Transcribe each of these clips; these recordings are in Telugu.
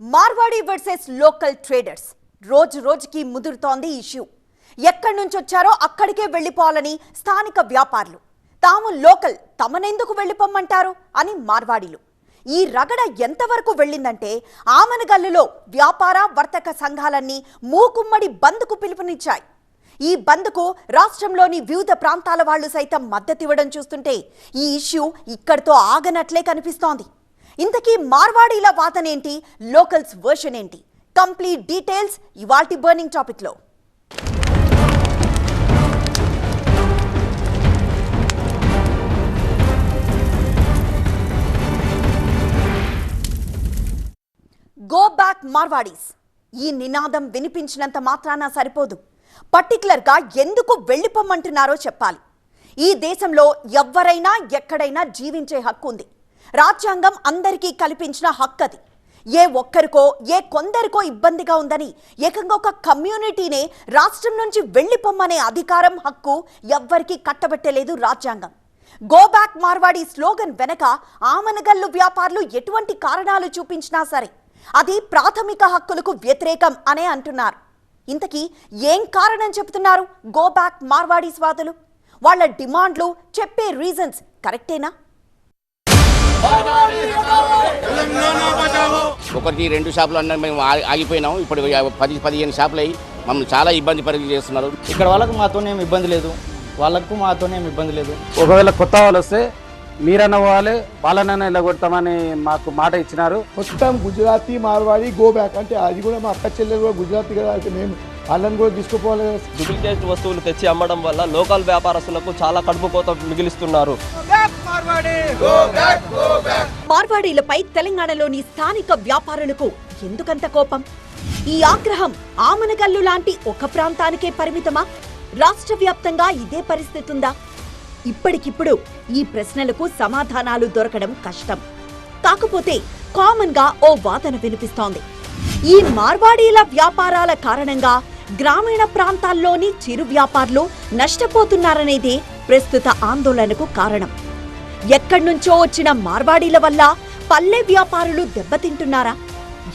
Marwadi versus local traders. రోజు రోజుకి ముదురుతోంది ఇష్యూ. ఎక్కడి నుంచి వచ్చారో అక్కడికే వెళ్ళిపోవాలని స్థానిక వ్యాపారులు. తాము లోకల్ తమనెందుకు వెళ్ళిపోమ్మంటారు? అని మార్వాడీలు. ఈ రగడ ఎంతవరకు వెళ్ళిందంటే ఆమనగల్లులో వ్యాపార వర్తక సంఘాలన్నీ మూకుమ్మడి బంద్కు పిలుపునిచ్చాయి. ఈ బంద్కు రాష్ట్రంలోని వివిధ ప్రాంతాల వాళ్ళు సైతం మద్దతివ్వడం చూస్తుంటే ఈ ఇష్యూ ఇక్కడితో ఆగనట్లే కనిపిస్తోంది. ఇంతకీ మార్వాడీల వాదనేంటి లోకల్స్ వర్షన్ ఏంటి? కంప్లీట్ డీటెయిల్స్ ఇవాల్టి బర్నింగ్ టాపిక్లో గో బ్యాక్ మార్వాడీస్ ఈ నినాదం వినిపించినంత మాత్రాన సరిపోదు. పర్టికులర్గా ఎందుకు వెళ్ళిపోమ్మంటున్నారో చెప్పాలి. ఈ దేశంలో ఎవ్వరైనా ఎక్కడైనా జీవించే హక్కు ఉంది. రాజ్యాంగం అందరికీ కల్పించిన హక్కు అది ఏ ఒక్కరికో ఏ కొందరికో ఇబ్బందిగా ఉందని ఏకంగా ఒక కమ్యూనిటీనే రాష్ట్రం నుంచి వెళ్ళిపోమ్మనే అధికారం హక్కు ఎవ్వరికీ కట్టబెట్టలేదు రాజ్యాంగం. గో బ్యాక్ మార్వాడి స్లోగన్ వెనక ఆమనగల్లు వ్యాపారులు ఎటువంటి కారణాలు చూపించినా సరే అది ప్రాథమిక హక్కులకు వ్యతిరేకం అనే అంటున్నారు. ఇంతకీ ఏం కారణం చెబుతున్నారు గో బ్యాక్ మార్వాడి స్వాదులు? వాళ్ళ డిమాండ్లు చెప్పే రీజన్స్ కరెక్టేనా ఒకరికి రెండు షాపులు అన్న మేము ఆగిపోయినాం. ఇప్పుడు పది పదిహేను షాపులు అయ్యి మమ్మల్ని చాలా ఇబ్బంది పరి చేస్తున్నారు. ఇక్కడ వాళ్ళకు మాతోనేం ఇబ్బంది లేదు. వాళ్ళకు మాతోనేం ఇబ్బంది లేదు. ఒకవేళ కొత్త వాళ్ళు వస్తే మీరన్న పోవాలి వాళ్ళనైనా వెళ్ళగొడతామని మాకు మాట ఇచ్చినారు. మొత్తం గుజరాతీ మార్వాడి గో బ్యాక్. అంటే అది కూడా మా అక్క చెల్లెలు కూడా గుజరాతీ కదా. అయితే మేము వాళ్ళని కూడా తీసుకుపోవాలి. డూప్లికేట్ వస్తువులు తెచ్చి అమ్మడం వల్ల లోకల్ వ్యాపారస్తులకు చాలా కడుపు కోత మిగిలిస్తున్నారు. మార్వాడీలపై తెలంగాణలోని స్థానిక వ్యాపారులకు ఎందుకంత కోపం? ఈ ఆగ్రహం ఆమనగల్లు లాంటి ఒక ప్రాంతానికే పరిమితమా? రాష్ట్ర వ్యాప్తంగా ఇదే పరిస్థితి ఉందా? ఇప్పటికిప్పుడు ఈ ప్రశ్నలకు సమాధానాలు దొరకడం కష్టం. కాకపోతే కామన్గా ఓ వాదన వినిపిస్తోంది. ఈ మార్వాడీల వ్యాపారాల కారణంగా గ్రామీణ ప్రాంతాల్లోని చిరు వ్యాపారులు నష్టపోతున్నారనేదే ప్రస్తుత ఆందోళనకు కారణం. ఎక్కడి నుంచో వచ్చిన మార్వాడీల వల్ల పల్లె వ్యాపారులు దెబ్బతింటున్నారా?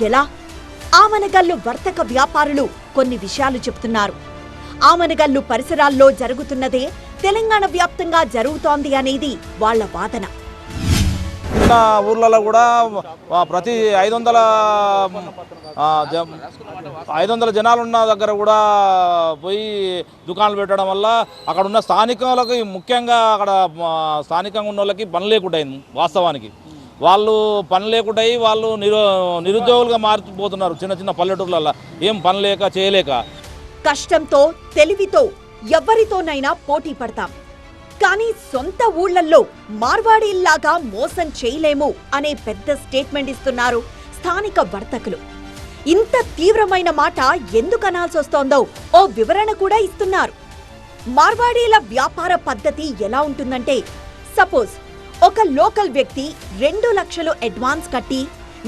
ఎలా? ఆమనగల్లు వర్తక వ్యాపారులు కొన్ని విషయాలు చెప్తున్నారు ఆమనగల్లు పరిసరాల్లో జరుగుతున్నదే తెలంగాణ వ్యాప్తంగా జరుగుతోంది అనేది వాళ్ళ వాదన. ఉన్న ఊర్లలో కూడా ప్రతి ఐదు వందల ఐదు వందల జనాలు ఉన్న దగ్గర కూడా పోయి దుకాణాలు పెట్టడం వల్ల అక్కడ ఉన్న స్థానికులకి ముఖ్యంగా అక్కడ స్థానికంగా ఉన్న వాళ్ళకి పని లేకుండా అయింది వాస్తవానికి. వాళ్ళు పని లేకుండా వాళ్ళు నిరు నిరుద్యోగులుగా మారిపోతున్నారు చిన్న చిన్న పల్లెటూర్లలో ఏం పని లేక చేయలేక. కష్టంతో తెలివితో ఎవరితోనైనా పోటీ పడతాం. కానీ సొంత ఊళ్ళల్లో మార్వాడీల్లాగా మోసం చేయలేము అనే పెద్ద స్టేట్మెంట్ ఇస్తున్నారు స్థానిక వర్తకులు. ఇంత తీవ్రమైన మాట ఎందుకు అనాల్సి వస్తోందో ఓ వివరణ కూడా ఇస్తున్నారు. మార్వాడీల వ్యాపార పద్ధతి ఎలా ఉంటుందంటే సపోజ్ ఒక లోకల్ వ్యక్తి రెండు లక్షలు అడ్వాన్స్ కట్టి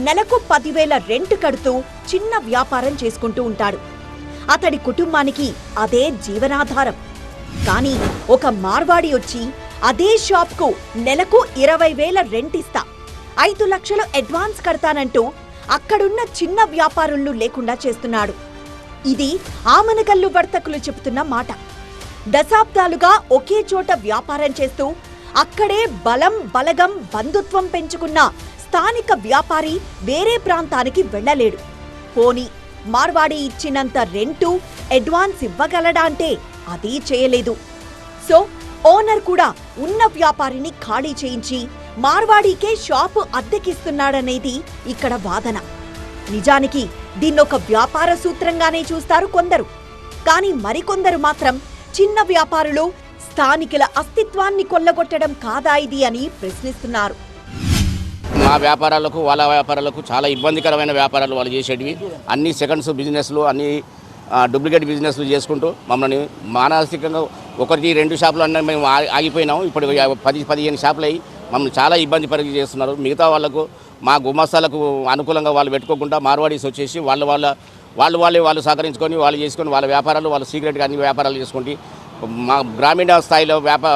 నెలకు పదివేల రెంట్ కడుతూ చిన్న వ్యాపారం చేసుకుంటూ ఉంటాడు. అతడి కుటుంబానికి అదే జీవనాధారం. కానీ ఒక మార్వాడి వచ్చి అదే షాప్కు నెలకు ఇరవై వేల రెంట్ ఇస్తా. ఐదు లక్షలు అడ్వాన్స్ కడతానంటూ అక్కడున్న చిన్న వ్యాపారులు లేకుండా చేస్తున్నాడు. ఇది ఆమనగల్లు వర్తకులు చెబుతున్న మాట. దశాబ్దాలుగా ఒకే చోట వ్యాపారం చేస్తూ అక్కడే బలం బలగం బంధుత్వం పెంచుకున్న స్థానిక వ్యాపారి వేరే ప్రాంతానికి వెళ్ళలేడు. పోని మార్వాడి ఇచ్చినంత రెంటు అడ్వాన్స్ ఇవ్వగలడా అంటే అది చేయలేదు. సో ఓనర్ కూడా ఉన్న వ్యాపారిని ఖాళీ చేయించి మార్వాడీకే షాపు అద్దెకిస్తున్నాడనేది ఇక్కడ వాదన. నిజానికి దీన్నొక వ్యాపార సూత్రంగానే చూస్తారు కొందరు. కానీ మరికొందరు మాత్రం చిన్న వ్యాపారులు స్థానికుల అస్తిత్వాన్ని కొల్లగొట్టడం కాదా ఇది అని ప్రశ్నిస్తున్నారు. మా వ్యాపారాలకు వాళ్ళ వ్యాపారాలకు చాలా ఇబ్బందికరమైన వ్యాపారాలు వాళ్ళు చేసేటివి. అన్ని సెకండ్స్ బిజినెస్లు అన్ని డూప్లికేట్ బిజినెస్లు చేసుకుంటూ మమ్మల్ని మానసికంగా ఒకరికి రెండు షాపులు అన్న మేము ఆగిపోయినాము ఆగిపోయినాం. ఇప్పుడు పది పదిహేను షాపులు అయ్యి మమ్మల్ని చాలా ఇబ్బంది పరిగి చేస్తున్నారు. మిగతా వాళ్ళకు మా గుమాసాలకు అనుకూలంగా వాళ్ళు పెట్టుకోకుండా మార్వాడీస్ వచ్చేసి వాళ్ళు వాళ్ళ వాళ్ళు వాళ్ళే వాళ్ళు సహకరించుకొని వాళ్ళు చేసుకొని వాళ్ళ వ్యాపారాలు వాళ్ళు సీక్రెట్గా అన్ని వ్యాపారాలు చేసుకుంటే మా గ్రామీణ స్థాయిలో వ్యాపార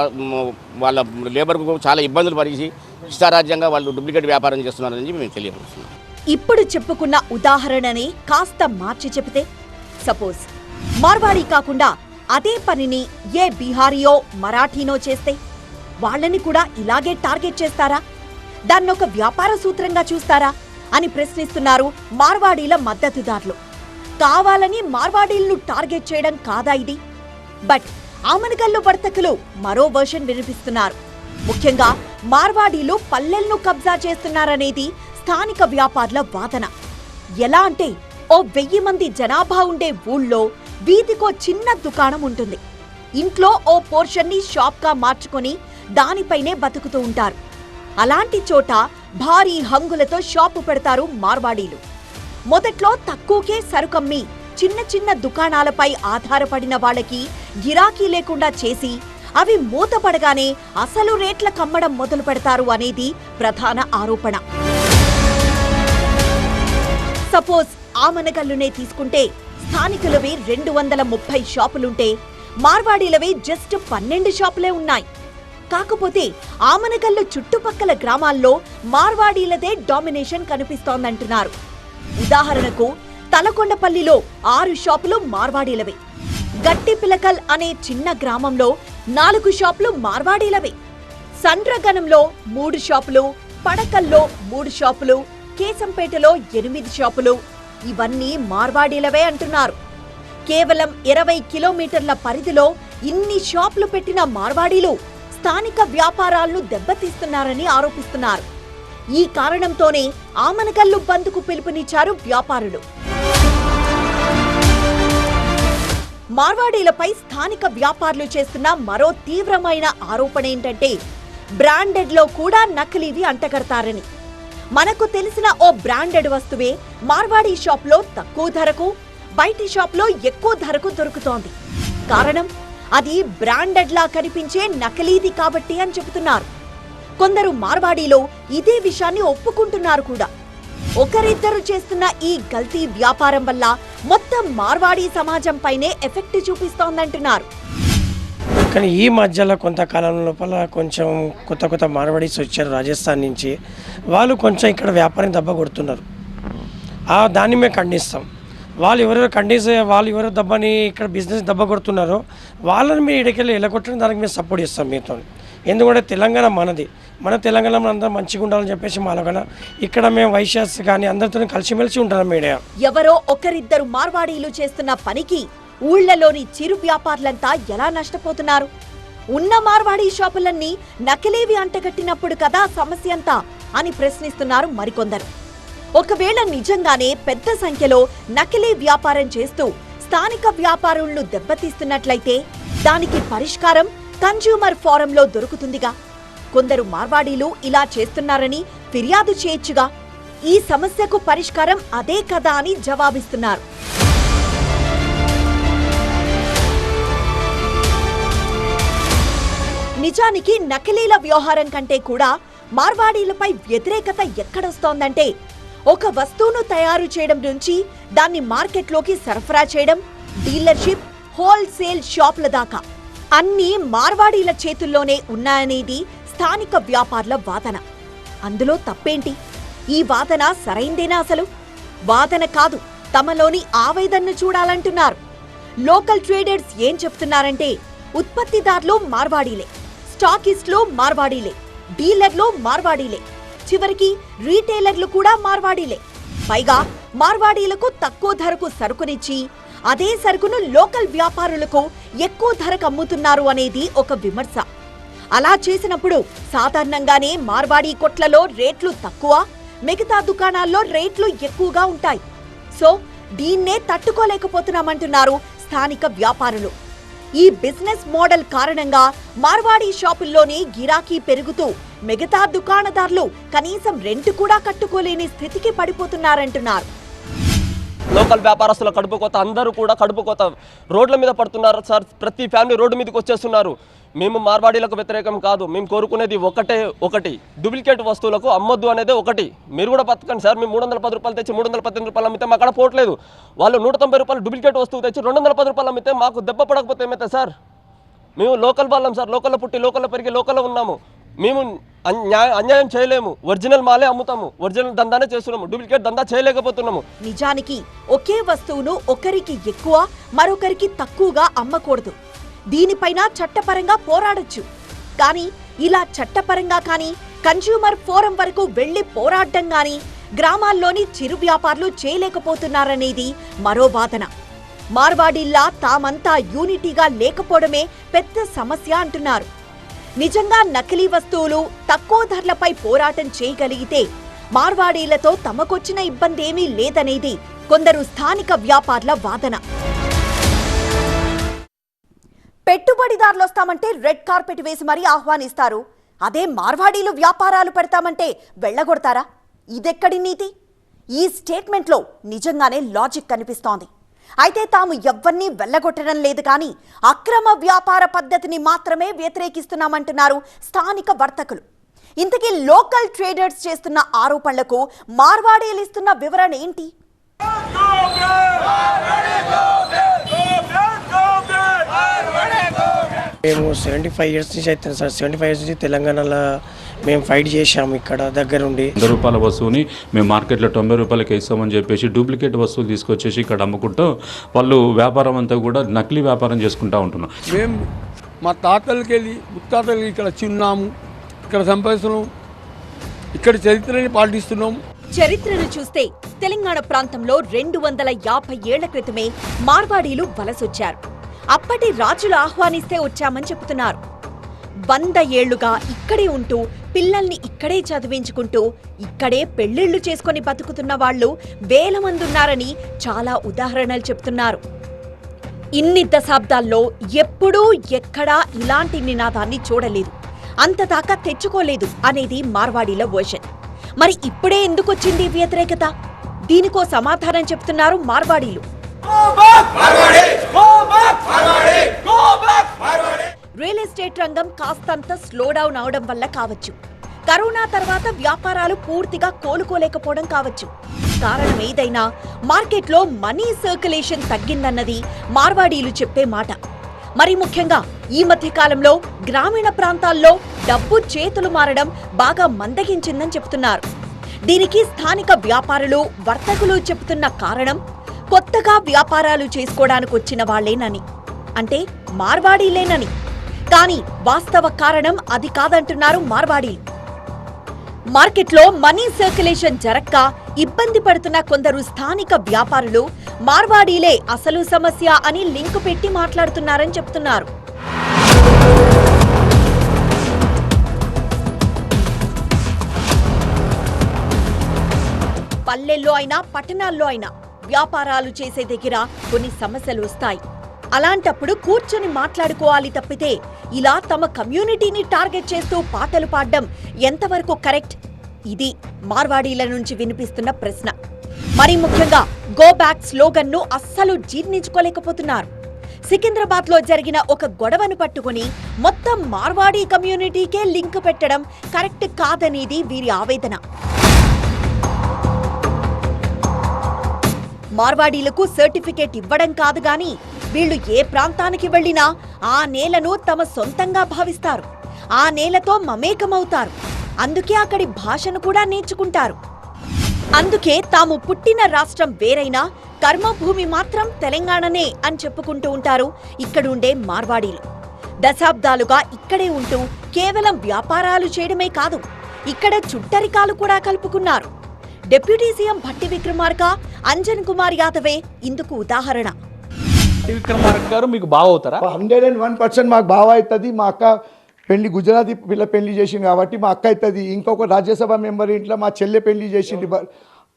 వాళ్ళ లేబర్కు చాలా ఇబ్బందులు పరిచి ఇష్టారాజ్యంగా వాళ్ళు డూప్లికేట్ వ్యాపారం చేస్తున్నారని చెప్పి మేము తెలియపరుస్తున్నాం. ఇప్పుడు చెప్పుకున్న ఉదాహరణని కాస్త మార్చి చెబితే సపోజ్. మార్వాడి కాకుండా అదే పనిని ఏ బీహారీయో మరాఠీనో చేస్తే వాళ్ళని కూడా ఇలాగే టార్గెట్ చేస్తారా? దాన్నొక వ్యాపార సూత్రంగా చూస్తారా? అని ప్రశ్నిస్తున్నారు మార్వాడీల మద్దతుదారులు. కావాలని మార్వాడీలను టార్గెట్ చేయడం కాదా ఇది? బట్ ఆమనగల్లు వర్తకులు మరో వర్షన్ వినిపిస్తున్నారు. ముఖ్యంగా మార్వాడీలు పల్లెలను కబ్జా చేస్తున్నారనేది స్థానిక వ్యాపారుల వాదన. ఎలా అంటే ఓ వెయ్యి మంది జనాభా ఉండే ఊళ్ళో వీధికో చిన్న దుకాణం ఉంటుంది. ఇంట్లో ఓ పోర్షన్ని షాప్గా మార్చుకొని దానిపైనే బతుకుతూ ఉంటారు. అలాంటి చోట భారీ హంగులతో షాపు పెడతారు మార్వాడీలు. మొదట్లో తక్కువకే సరుకమ్మి చిన్న చిన్న దుకాణాలపై ఆధారపడిన వాళ్ళకి గిరాకీ లేకుండా చేసి అవి మూతపడగానే అసలు రేట్ల కమ్మడం మొదలు పెడతారు అనేది ప్రధాన ఆరోపణ. సపోజ్ ఆమనగల్లునే తీసుకుంటే స్థానికులవి రెండు వందల ముప్పై షాపులుంటే మార్వాడీలవి జస్ట్ పన్నెండు షాపులే ఉన్నాయి. కాకపోతే ఆమనగల్లు చుట్టుపక్కల గ్రామాల్లో మార్వాడీలదే డామినేషన్ కనిపిస్తోందంటున్నారు. ఉదాహరణకు తలకొండపల్లిలో ఆరు షాపులు మార్వాడీలవే. గట్టి పిలకల్ అనే చిన్న గ్రామంలో నాలుగు షాపులు మార్వాడీలవే. సండ్రగనంలో మూడు షాపులు పడకల్లో మూడు షాపులు కేశంపేటలో ఎనిమిది షాపులు ఇవన్నీ మార్వాడీలవే అంటున్నారు. కేవలం ఇరవై కిలోమీటర్ల పరిధిలో ఇన్ని షాపులు పెట్టిన మార్వాడీలు స్థానిక వ్యాపారాలను దెబ్బతీస్తున్నారని ఆరోపిస్తున్నారు. ఈ కారణంతోనే ఆమనకల్లు బంద్కు పిలుపునిచ్చారు వ్యాపారులు. మార్వాడీలపై స్థానిక వ్యాపారులు చేస్తున్న మరో తీవ్రమైన ఆరోపణ ఏంటంటే బ్రాండెడ్లో కూడా నకిలీవి అంటగడతారని. మనకు తెలిసిన ఓ బ్రాండెడ్ వస్తువే మార్వాడీ షాప్లో తక్కువ ధరకు బయటి షాప్లో ఎక్కువ ధరకు దొరుకుతోంది. కారణం అది బ్రాండెడ్లా కనిపించే నకిలీది కాబట్టి అని చెబుతున్నారు. కొందరు మార్వాడీలో ఇదే విషయాన్ని ఒప్పుకుంటున్నారు కూడా. ఒకరిద్దరు చేస్తున్న ఈ గల్తీ వ్యాపారం వల్ల మొత్తం మార్వాడీ సమాజంపైనే ఎఫెక్ట్ చూపిస్తోందంటున్నారు. కానీ ఈ మధ్యలో కొంతకాలం లోపల కొంచెం కొత్త కొత్త మార్వాడీస్ వచ్చారు రాజస్థాన్ నుంచి. వాళ్ళు కొంచెం ఇక్కడ వ్యాపారం దెబ్బ కొడుతున్నారు. ఆ దాన్ని మేము ఖండిస్తాం. వాళ్ళు ఎవరెవరు ఖండిస్తే వాళ్ళు ఎవరు దెబ్బని ఇక్కడ బిజినెస్ దెబ్బ కొడుతున్నారో వాళ్ళని మీరు ఇక్కడికెళ్ళి వెళ్ళగొట్టడం దానికి మేము సపోర్ట్ ఇస్తాం మీతో. ఎందుకంటే తెలంగాణ మనది. మన తెలంగాణ అందరం మంచిగా ఉండాలని చెప్పేసి మాలగన ఇక్కడ మేము వైశ్యాస్ కానీ అందరితో కలిసిమెలిసి ఉంటాం మీడియా. ఎవరో ఒకరిద్దరు మార్వాడీలు చేస్తున్న పనికి ఊళ్ళలోని చిరు వ్యాపారులంతా ఎలా నష్టపోతున్నారు? ఉన్న మార్వాడీ షాపులన్నీ నకిలీవి అంటగట్టినప్పుడు కదా సమస్య అంతా అని ప్రశ్నిస్తున్నారు మరికొందరు. ఒకవేళ నిజంగానే పెద్ద సంఖ్యలో నకిలీ వ్యాపారం చేస్తూ స్థానిక వ్యాపారులను దెబ్బతీస్తున్నట్లయితే దానికి పరిష్కారం కన్జ్యూమర్ ఫోరంలో దొరుకుతుందిగా. కొందరు మార్వాడీలు ఇలా చేస్తున్నారని ఫిర్యాదు చేయొచ్చుగా. ఈ సమస్యకు పరిష్కారం అదే కదా అని జవాబిస్తున్నారు. నిజానికి నకిలీల వ్యవహారం కంటే కూడా మార్వాడీలపై వ్యతిరేకత ఎక్కడొస్తోందంటే ఒక వస్తువును తయారు చేయడం నుంచి దాన్ని మార్కెట్లోకి సరఫరా చేయడం డీలర్షిప్ హోల్సేల్ షాపుల దాకా. అన్నీ మార్వాడీల చేతుల్లోనే ఉన్నాయనేది స్థానిక వ్యాపారుల వాదన. అందులో తప్పేంటి? ఈ వాదన సరైందేనా అసలు? వాదన కాదు తమలోని ఆవేదనను చూడాలంటున్నారు. లోకల్ ట్రేడర్స్ ఏం చెప్తున్నారంటే ఉత్పత్తిదారులు మార్వాడీలే. స్టాకిస్టులు మార్వాడీలే డీలర్లు మార్వాడీలే చివరికి రీటైలర్లు కూడా మార్వాడీలే. పైగా మార్వాడీలకు తక్కువ ధరకు సరుకునిచ్చి అదే సరుకును లోకల్ వ్యాపారులకు ఎక్కువ ధరకు అమ్ముతున్నారు అనేది ఒక విమర్శ. అలా చేసినప్పుడు సాధారణంగానే మార్వాడీ కొట్లలో రేట్లు తక్కువ మిగతా దుకాణాల్లో రేట్లు ఎక్కువగా ఉంటాయి. సో దీన్నే తట్టుకోలేకపోతున్నామంటున్నారు స్థానిక వ్యాపారులు. ఈ బిజినెస్ మోడల్ కారణంగా మార్వాడీ షాపుల్లోనే గిరాకీ పెరుగుతూ మిగతా దుకాణదారులు కనీసం రెంట్ కూడా కట్టుకోలేని స్థితికి పడిపోతున్నారంటున్నారు. లోకల్ వ్యాపారస్తుల కడుపు కోత అందరూ కూడా కడుపు కోత. రోడ్ల మీద పడుతున్నారు సార్ ప్రతి ఫ్యామిలీ రోడ్డు మీదకి వచ్చేస్తున్నారు. మేము మార్వాడీలకు వ్యతిరేకం కాదు. మేము కోరుకునేది ఒకటే ఒకటి. డూప్లికేట్ వస్తువులకు అమ్మొద్దు అనేది ఒకటి. మీరు కూడా బతకండి సార్. మేము మూడు వందల పది రూపాయలు తెచ్చి మూడు వందల పద్దెనిమిది రూపాయలు అమ్మితే మాకు పోవట్లేదు వాళ్ళు నూట తొంభై రూపాయలు డూప్లికేట్ వస్తువు తెచ్చి రెండు వందల పది రూపాయలు అమ్మితే మాకు దెబ్బ పడకపోతే ఏమైతే సార్? మేము లోకల్ వాళ్ళం సార్. లోకల్లో పుట్టి లోకల్లో పెరిగి లోకల్లో ఉన్నాము. మేము అన్యాయం అన్యాయం చేయలేము. ఒరిజినల్ మాలే అమ్ముతాము. ఒరిజినల్ దందానే చేస్తున్నాము. డూప్లికేట్ దందా చేయలేకపోతున్నాము. నిజానికి ఒకే వస్తువును ఒకరికి ఎక్కువ మరొకరికి తక్కువగా అమ్మకూడదు. దీనిపైన చట్టపరంగా పోరాడొచ్చు. కానీ ఇలా చట్టపరంగా కానీ కన్జ్యూమర్ ఫోరం వరకు వెళ్ళి పోరాడడం గాని గ్రామాల్లోని చిరు వ్యాపారులు చేయలేకపోతున్నారనేది మరో వాదన. మార్వాడిల్లా తామంతా యూనిటీగా లేకపోవడమే పెద్ద సమస్య అంటున్నారు. నిజంగా నకిలీ వస్తువులు తక్కువ ధరలపై పోరాటం చేయగలిగితే మార్వాడీలతో తమకొచ్చిన ఇబ్బంది ఏమీ లేదనేది కొందరు స్థానిక వ్యాపారుల వాదన. పెట్టుబడిదారులు వస్తామంటే రెడ్ కార్పెట్ వేసి మరీ ఆహ్వానిస్తారు. అదే మార్వాడీలు వ్యాపారాలు పెడతామంటే వెళ్ళగొడతారా? ఇదెక్కడి నీతి? ఈ స్టేట్మెంట్లో నిజంగానే లాజిక్ కనిపిస్తోంది. అయితే తాము ఎవ్వరినీ వెళ్ళగొట్టడం లేదు కానీ అక్రమ వ్యాపార పద్ధతిని మాత్రమే వ్యతిరేకిస్తున్నామంటున్నారు స్థానిక వర్తకులు. ఇంతకీ లోకల్ ట్రేడర్స్ చేస్తున్న ఆరోపణలకు మార్వాడీలు ఇస్తున్న వివరణ ఏంటి? మేము సెవెంటీ ఫైవ్ ఇయర్స్ నుంచి అయితే సార్. సెవెంటీ ఫైవ్ ఇయర్స్ నుంచి తెలంగాణలో మేము ఫైట్ చేశాము ఇక్కడ దగ్గరుండి. వంద రూపాయల వస్తువుని మేము మార్కెట్లో తొంభై రూపాయలకి ఇస్తామని చెప్పేసి డూప్లికేట్ వస్తువులు తీసుకొచ్చేసి ఇక్కడ అమ్ముకుంటూ వాళ్ళు వ్యాపారం అంతా కూడా నకిలీ వ్యాపారం చేసుకుంటూ ఉంటున్నాం. మేము మా తాతలకి వెళ్ళి ముత్తాతలకి ఇక్కడ వచ్చి ఉన్నాము ఇక్కడ సంపాదిస్తున్నాం ఇక్కడ చరిత్రని పాటిస్తున్నాం. చరిత్రను చూస్తే తెలంగాణ ప్రాంతంలో రెండు వందల యాభై ఏళ్ళ క్రితమే మార్వాడీలు వలసొచ్చారు. అప్పటి రాజులు ఆహ్వానిస్తే వచ్చామని చెబుతున్నారు. వంద ఏళ్ళుగా ఇక్కడే ఉంటూ పిల్లల్ని ఇక్కడే చదివించుకుంటూ ఇక్కడే పెళ్ళిళ్ళు చేసుకొని బతుకుతున్న వాళ్ళు వేల మంది ఉన్నారని చాలా ఉదాహరణలు చెప్తున్నారు ఇన్ని దశాబ్దాల్లో ఎప్పుడూ ఎక్కడా ఇలాంటి నినాదాన్ని చూడలేదు. అంతదాకా తెచ్చుకోలేదు అనేది మార్వాడీల వర్షన్. మరి ఇప్పుడే ఎందుకొచ్చింది వ్యతిరేకత? దీనికో సమాధానం చెప్తున్నారు మార్వాడీలు. రియల్ ఎస్టేట్ రంగం కాస్తంత స్లో డౌన్ అవడం వల్ల కావచ్చు. కరోనా తర్వాత వ్యాపారాలు పూర్తిగా కోలుకోలేకపోవడం కావచ్చు. కారణం ఏదైనా మార్కెట్లో మనీ సర్క్యులేషన్ తగ్గిందన్నది మార్వాడీలు చెప్పే మాట. మరి ముఖ్యంగా ఈ మధ్య కాలంలో గ్రామీణ ప్రాంతాల్లో డబ్బు చేతులు మారడం బాగా మందగించిందని చెప్తున్నారు దీనికి స్థానిక వ్యాపారులు వర్తకులు చెబుతున్న కారణం కొత్తగా వ్యాపారాలు చేసుకోవడానికి వచ్చిన వాళ్ళేనని అంటే మార్వాడీలేనని. కానీ వాస్తవ కారణం అది కాదంటున్నారు మార్వాడీలు. మార్కెట్లో మనీ సర్క్యులేషన్ జరక్క ఇబ్బంది పడుతున్న కొందరు స్థానిక వ్యాపారులు మార్వాడీలే అసలు సమస్య అని లింక్ పెట్టి మాట్లాడుతున్నారని చెప్తున్నారు. పల్లెల్లో అయినా పట్టణాల్లో అయినా వ్యాపారాలు చేసే దగ్గర కొన్ని సమస్యలు వస్తాయి. అలాంటప్పుడు కూర్చొని మాట్లాడుకోవాలి తప్పితే ఇలా తమ కమ్యూనిటీని టార్గెట్ చేస్తూ పాటలు పాడడం ఎంతవరకు కరెక్ట్? ఇది మార్వాడీల నుంచి వినిపిస్తున్న ప్రశ్న. మరి ముఖ్యంగా గో బ్యాక్ స్లోగన్ను అస్సలు జీర్ణించుకోలేకపోతున్నారు. సికింద్రాబాద్లో జరిగిన ఒక గొడవను పట్టుకుని మొత్తం మార్వాడీ కమ్యూనిటీకే లింక్ పెట్టడం కరెక్ట్ కాదనేది వీరి ఆవేదన. మార్వాడీలకు సర్టిఫికేట్ ఇవ్వడం కాదు గాని వీళ్ళు ఏ ప్రాంతానికి వెళ్ళినా ఆ నేలను తమ సొంతంగా భావిస్తారు. ఆ నేలతో మమేకమవుతారు. అందుకే అక్కడి భాషను కూడా నేర్చుకుంటారు. అందుకే తాము పుట్టిన రాష్ట్రం వేరైనా కర్మభూమి మాత్రం తెలంగాణనే అని చెప్పుకుంటూ ఉంటారు ఇక్కడుండే మార్వాడీలు. దశాబ్దాలుగా ఇక్కడే ఉంటూ కేవలం వ్యాపారాలు చేయడమే కాదు ఇక్కడ చుట్టరికాలు కూడా కలుపుకున్నారు. డిప్యూటీ సీఎం భట్టి విక్రమార్క అంజన్ కుమార్ యాదవే ఇందుకు ఉదాహరణ. విక్రమార్క గారు మీకు బాగా అవుతారా హండ్రెడ్ అండ్ వన్ పర్సెంట్ మాకు బావ అవుతుంది మా అక్క పెళ్ళి గుజరాతీ పిల్ల పెళ్ళి చేసింది కాబట్టి మా అక్క అవుతుంది. ఇంకొక రాజ్యసభ మెంబర్ ఇంట్లో మా చెల్లె పెళ్ళి చేసింది.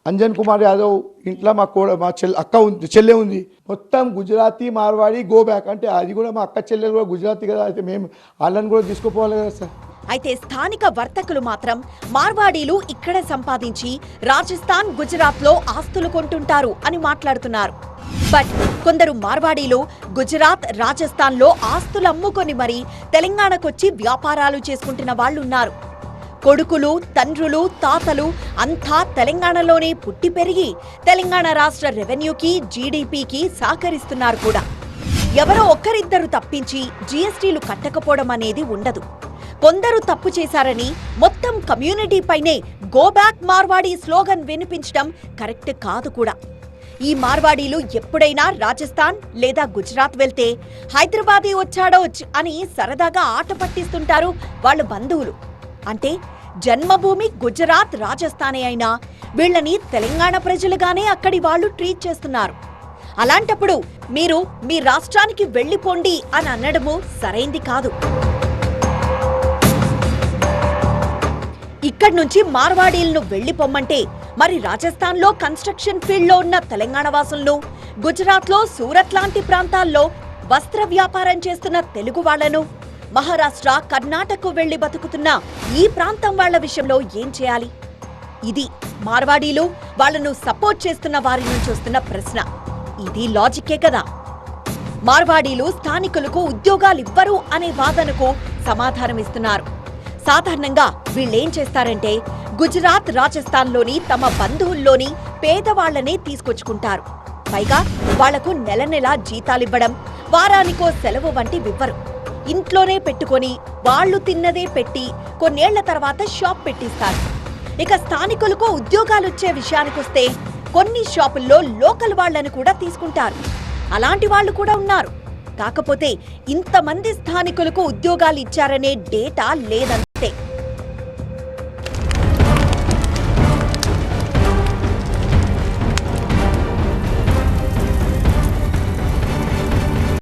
అంజన్ కుమార్ యాదవ్ ఇంట్లో మా కోడ మా చెల్లె అక్క ఉంది చెల్లె ఉంది. మొత్తం గుజరాతీ మార్వాడి గో బ్యాక్. అంటే అది కూడా మా అక్క చెల్లెలు కూడా గుజరాతీ కదా అయితే మేము వాళ్ళని కూడా తీసుకుపోవాలి కదా సార్. అయితే స్థానిక వర్తకులు మాత్రం మార్వాడీలు ఇక్కడ సంపాదించి రాజస్థాన్ గుజరాత్లో ఆస్తులు కొంటుంటారు అని మాట్లాడుతున్నారు. బట్ కొందరు మార్వాడీలు గుజరాత్ రాజస్థాన్లో ఆస్తులు అమ్ముకొని మరి తెలంగాణకొచ్చి వ్యాపారాలు చేసుకుంటున్న వాళ్ళున్నారు. కొడుకులు తండ్రులు తాతలు అంతా తెలంగాణలోనే పుట్టి పెరిగి తెలంగాణ రాష్ట్ర రెవెన్యూకి జీడీపీకి సహకరిస్తున్నారు కూడా. ఎవరో ఒక్కరిద్దరు తప్పించి జీఎస్టీలు కట్టకపోవడం అనేది ఉండదు. కొందరు తప్పు చేశారని మొత్తం కమ్యూనిటీ పైనే గో బ్యాక్ మార్వాడీ స్లోగన్ వినిపించడం కరెక్ట్ కాదు కూడా. ఈ మార్వాడీలు ఎప్పుడైనా రాజస్థాన్ లేదా గుజరాత్ వెళ్తే హైదరాబాదీ వచ్చాడోచ్ అని సరదాగా ఆట పట్టిస్తుంటారు వాళ్ళ బంధువులు. అంటే జన్మభూమి గుజరాత్ రాజస్థానే అయినా వీళ్ళని తెలంగాణ ప్రజలుగానే అక్కడి వాళ్ళు ట్రీట్ చేస్తున్నారు. అలాంటప్పుడు మీరు మీ రాష్ట్రానికి వెళ్ళిపోండి అని అనడము సరైంది కాదు. ఇక్కడి నుంచి మార్వాడీలను వెళ్ళిపోమ్మంటే మరి రాజస్థాన్లో కన్స్ట్రక్షన్ ఫీల్డ్లో ఉన్న తెలంగాణ వాసులను గుజరాత్లో సూరత్ లాంటి ప్రాంతాల్లో వస్త్ర వ్యాపారం చేస్తున్న తెలుగు వాళ్ళను మహారాష్ట్ర కర్ణాటకకు వెళ్ళి బతుకుతున్న ఈ ప్రాంతం వాళ్ళ విషయంలో ఏం చేయాలి? ఇది మార్వాడీలు వాళ్ళను సపోర్ట్ చేస్తున్న వారి నుంచి వస్తున్న ప్రశ్న. ఇది లాజికే కదా. మార్వాడీలు స్థానికులకు ఉద్యోగాలివ్వరు అనే వాదనకు సమాధానమిస్తున్నారు. సాధారణంగా వీళ్ళేం చేస్తారంటే గుజరాత్ రాజస్థాన్లోని తమ బంధువుల్లోని పేదవాళ్ళనే తీసుకొచ్చుకుంటారు. పైగా వాళ్ళకు నెల నెలా జీతాలివ్వడం వారానికో సెలవు వంటి వంటివివ్వరు ఇంట్లోనే పెట్టుకొని వాళ్ళు తిన్నదే పెట్టి కొన్నేళ్ళ తర్వాత షాప్ పెట్టిస్తారు. ఇక స్థానికులకు ఉద్యోగాలొచ్చే విషయానికొస్తే కొన్ని షాపుల్లో లోకల్ వాళ్ళను కూడా తీసుకుంటారు. అలాంటి వాళ్ళు కూడా ఉన్నారు. కాకపోతే ఇంతమంది స్థానికులకు ఉద్యోగాలు ఇచ్చారనే డేటా లేదన్న